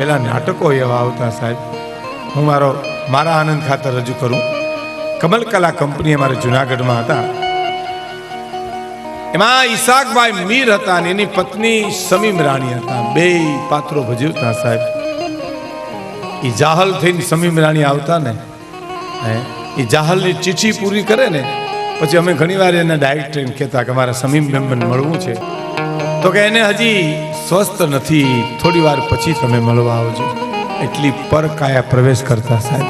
પેલા નાટકો એવા આવતા સાહેબ. હું મારો, મારા આનંદ ખાતર રજૂ કરું. કમલ કલા કંપની અમારે જુનાગઢમાં હતા. એમાં ઈસાકભાઈ મીર હતા અને એની પત્ની સમીમ રાણી હતા. બે પાત્રો ભજવતા સાહેબ. એ જાહલ થઈને સમીમ રાણી આવતા ને એ જાહલની ચીઠી પૂરી કરે ને, પછી અમે ઘણીવાર એને ડાયરેક્ટ કહેતા કે મારા સમીમ બેનને મળવું છે. તો કે એને હજી સ્વસ્થ નથી. થોડી વાર પછી તમે મળવા આવજો. એટલી પર કાયા પ્રવેશ કરતા સાહેબ.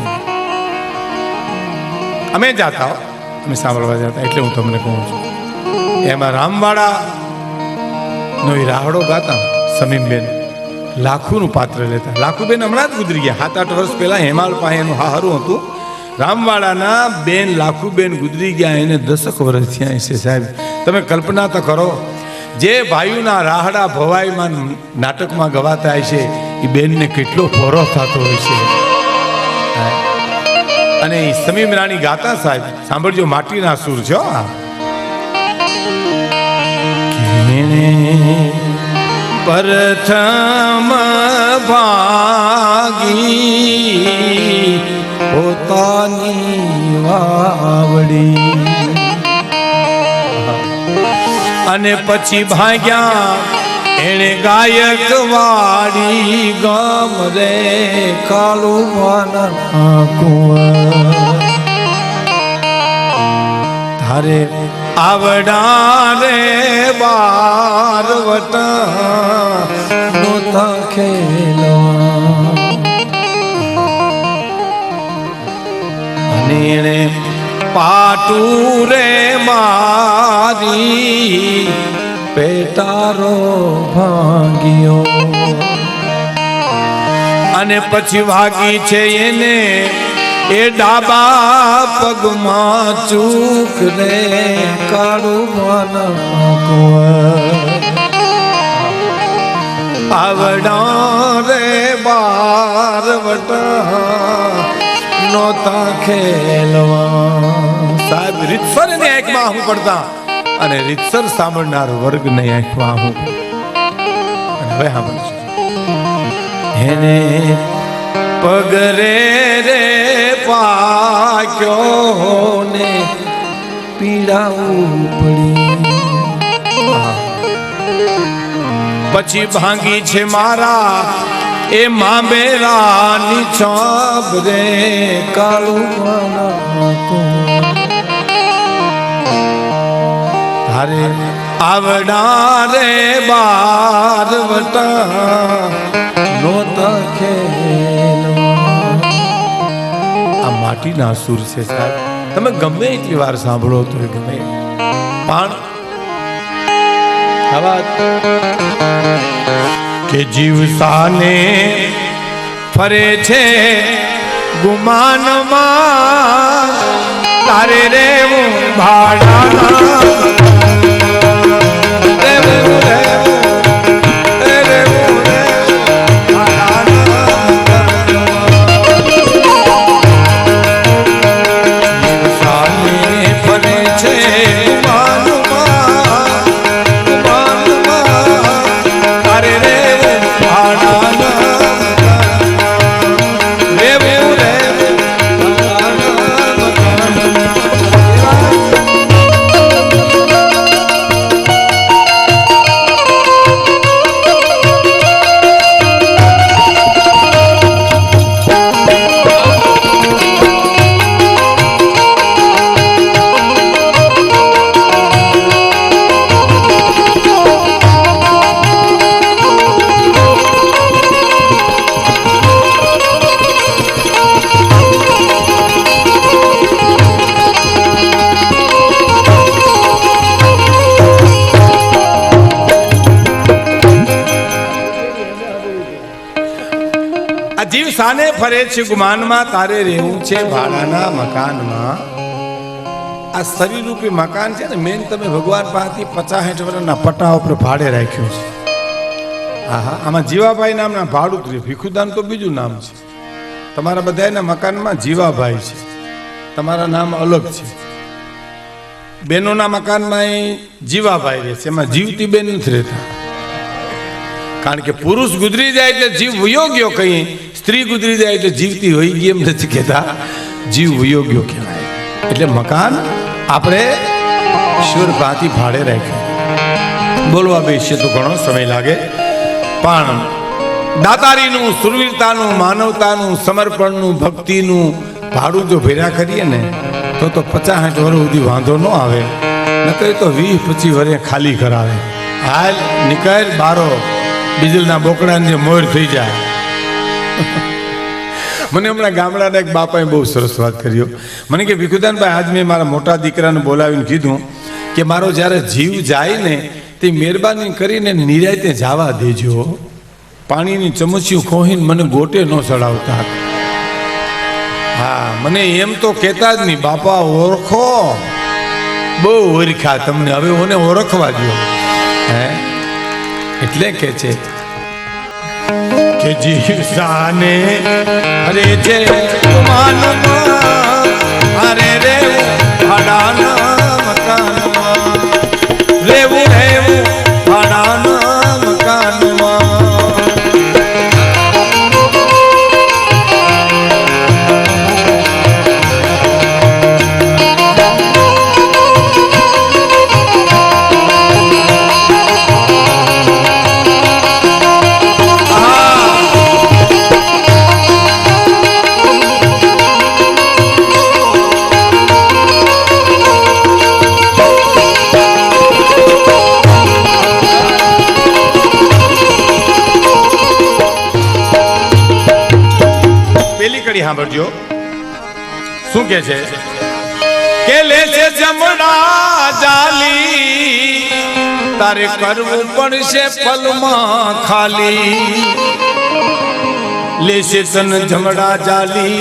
અમે જાતા અમે સાંભળવા જતા, એટલે હું તમને કહું છું. એમાં રામવાડા નો એ રાહડો ગાતા, સમીમબેન. લાખુનું પાત્ર લેતા. લાખુબેન હમણાં જ ગુજરી ગયા. સાત આઠ વર્ષ પહેલાં હેમાલ પાસે એનું હારું હતું. રામવાડાના બેન લાખુબેન ગુજરી ગયા, એને દસક વર્ષ થયા છે સાહેબ. તમે કલ્પના તો કરો જે ભાઈઓના રાહડા ભવાઈમાં નાટકમાં ગવાતા હોય છે, એ બેનને કેટલો ફોરો થતો હોય છે. અને સમીમ રાણી ગાતા સાહેબ, સાંભળજો માટીના સૂર છે પ્રથમ ભાગી પોતાની વાવડી. અને પછી ભાગ્યા. એણે ગાયક વાડી ગામ રે કાલુ તારે આવડા રે બારવટા નોતા ખેલો અને એણે પાટું રે મારી પેટારો ભાગ્યો. અને પછી ભાગી છે એને એ ડાબા પગમાં ચૂક રે કાળું આવડા રે બારવટા નોતા ખેલવા સાહેબ રીતસરની આંખમાં હું પડતા અને રીતસર સાંભળનાર વર્ગ ને આંખમાં હું. હવે સાંભળજો એને પગરે રે પાક્યો ને પીડાવું પડી. પછી ભાંગી છે મારા એ મામેરાની છાપ રે કાળું તારે આવડા રે બારવટા નોતા ખેલવા. આ માટીના સુર છે સાહેબ. તમે ગમે એટલી વાર સાંભળો તો ગમે. પણ આ વાત કે જીવસાને ફરે છે ગુમાનમાં. તારે રેવું ભાડાના જીવ ફરે છે ગુમાનમાં, તારે રહેવું છે ભાડાના મકાનમાં. આ શરીર રૂપી મકાન છે ને, મેન તમે ભગવાન પાસેથી પચાસ વર્ષના પટ્ટા ઉપર ભાડે રાખ્યું છે. હા હા આમાં જીવાભાઈ નામના ભાડું કર્યું ભીખુદાન તો બીજું નામ છે. તમારા બધાના મકાનમાં જીવાભાઈ છે. તમારા નામ અલગ છે. બેનોના મકાનમાં એ જીવાભાઈ રહે છે, એમાં જીવતી બેન નથી રહેતા. કારણ કે પુરુષ ગુજરી જાય એટલે જીવ યોગ્ય કહીએ સ્ત્રી ગુજરી જાય એટલે જીવતી હોય એમ નથી કહેતા. જીવ વિયોગ્યો કહેવાય. એટલે મકાન આપણે ઈશ્વર ભાતી ભાડે રાખ્યું. બોલવા બેસીએ તો ઘણો સમય લાગે. પણ દાતારીનું, સુરવીરતાનું, માનવતાનું, સમર્પણનું, ભક્તિનું ભાડું જો ભેરા કરીએ ને, તો તો પચાસ સાઠ વર્ષ સુધી વાંધો ન આવે. નકર તો વીસ પચીસ વર્ષે ખાલી કરાવે. હાલ નીકળ બારો. ડીઝલના બોકડાને મોર થઈ જાય. મને હમણાં ગામડાના એક બાપાએ બહુ સરસ વાત કર્યો મને કે, ભીખુદાનભાઈ, આજ મેં મારા મોટા દીકરાને બોલાવીને કીધું કે મારો જ્યારે જીવ જાય ને, તે મહેરબાની કરીને નિરાયતે જવા દેજો પાણીની ચમચીઓ ખોહીને મને ગોટે ન ચડાવતા. હા, મને એમ તો કહેતા જ નહીં, બાપા, ઓળખો. બહુ ઓરખા તમને, હવે મને ઓળખવા દો હે? એટલે કે છે કે જીવ સાને અરે જે માનમાં અરે રે ભાડાના સાંભળજો. શું કે છે? કે લે છે જમણા જાલી, તારે કરવું પડશે પલમાં ખાલી. લેશે તન જમડા જાલી,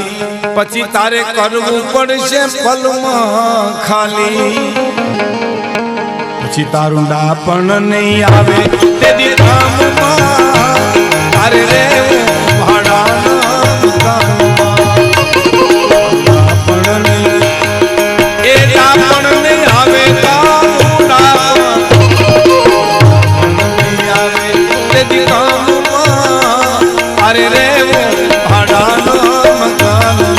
પછી તારે કરવું પડશે પલમાં ખાલી. પછી તારું ડાપણ નહીં આવે તેથી કામમાં તારે રે ધામમાં તારે રે મકાનમાં.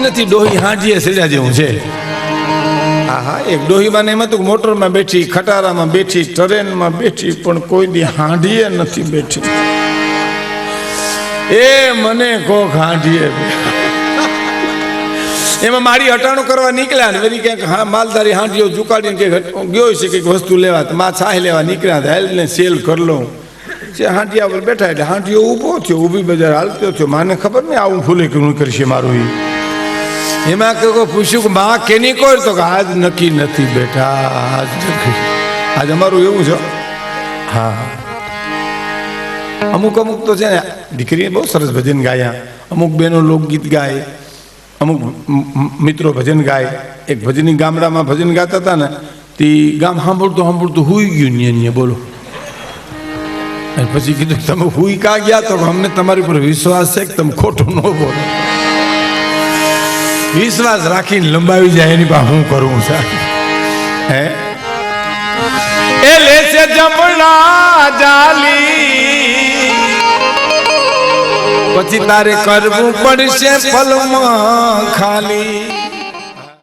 નથી, ડોહી હાંજીએ સેજા જેવું છે. હા હા એક ડોહીમાં એમ હતું મોટરમાં બેઠી, ખટારામાં બેઠી, ટ્રેનમાં બેઠી, પણ કોઈ દી હાંડીએ નથી બેઠી. એ મને કો હાંડીએ એમાં મારી હટાણું કરવા નીકળ્યા ને, વળી ક્યાંક હા, માલધારી હાંડીઓ ચુકાડીને કંઈક ગયો છે કંઈક વસ્તુ લેવા, તો માં છાહ લેવા નીકળ્યા હતા. હેલને સેલ કરી લઉં. જે હાંડિયા પર બેઠા એટલે હાંડિયો ઊભો થયો, ઊભી બજાર હાલતો થયો. માને ખબર નહીં આવું ફૂલે કેવું કરશે મારું એ એમાં કહો પૂછ્યું કે માં કેની કોઈ? તો કે આજ નક્કી નથી બેટા, આજ નક્કી. આજ અમારું એવું છે. હા. અમુક અમુક તો છે ને, દીકરીએ બહુ સરસ ભજન ગાયા. અમુક બહેનો લોકગીત ગાય. અમુક મિત્રો ભજન ગાય. એક ભજની ગામડામાં ભજન ગાતા હતા ને, તે ગામ સાંભળતું સાંભળતું હુઈ ગયું ને બોલો. પછી કીધું, તમે હુઈ કા ગયા? તો અમને તમારી ઉપર વિશ્વાસ છે કે તમે ખોટું ન બોલો. વિશ્વાસ રાખીને લંબાવી જાય, એની પાસે હું કરું છે? હે? એ લે છે જમણા જાલી. પછી તારે કરવું પડશે પલમાં ખાલી.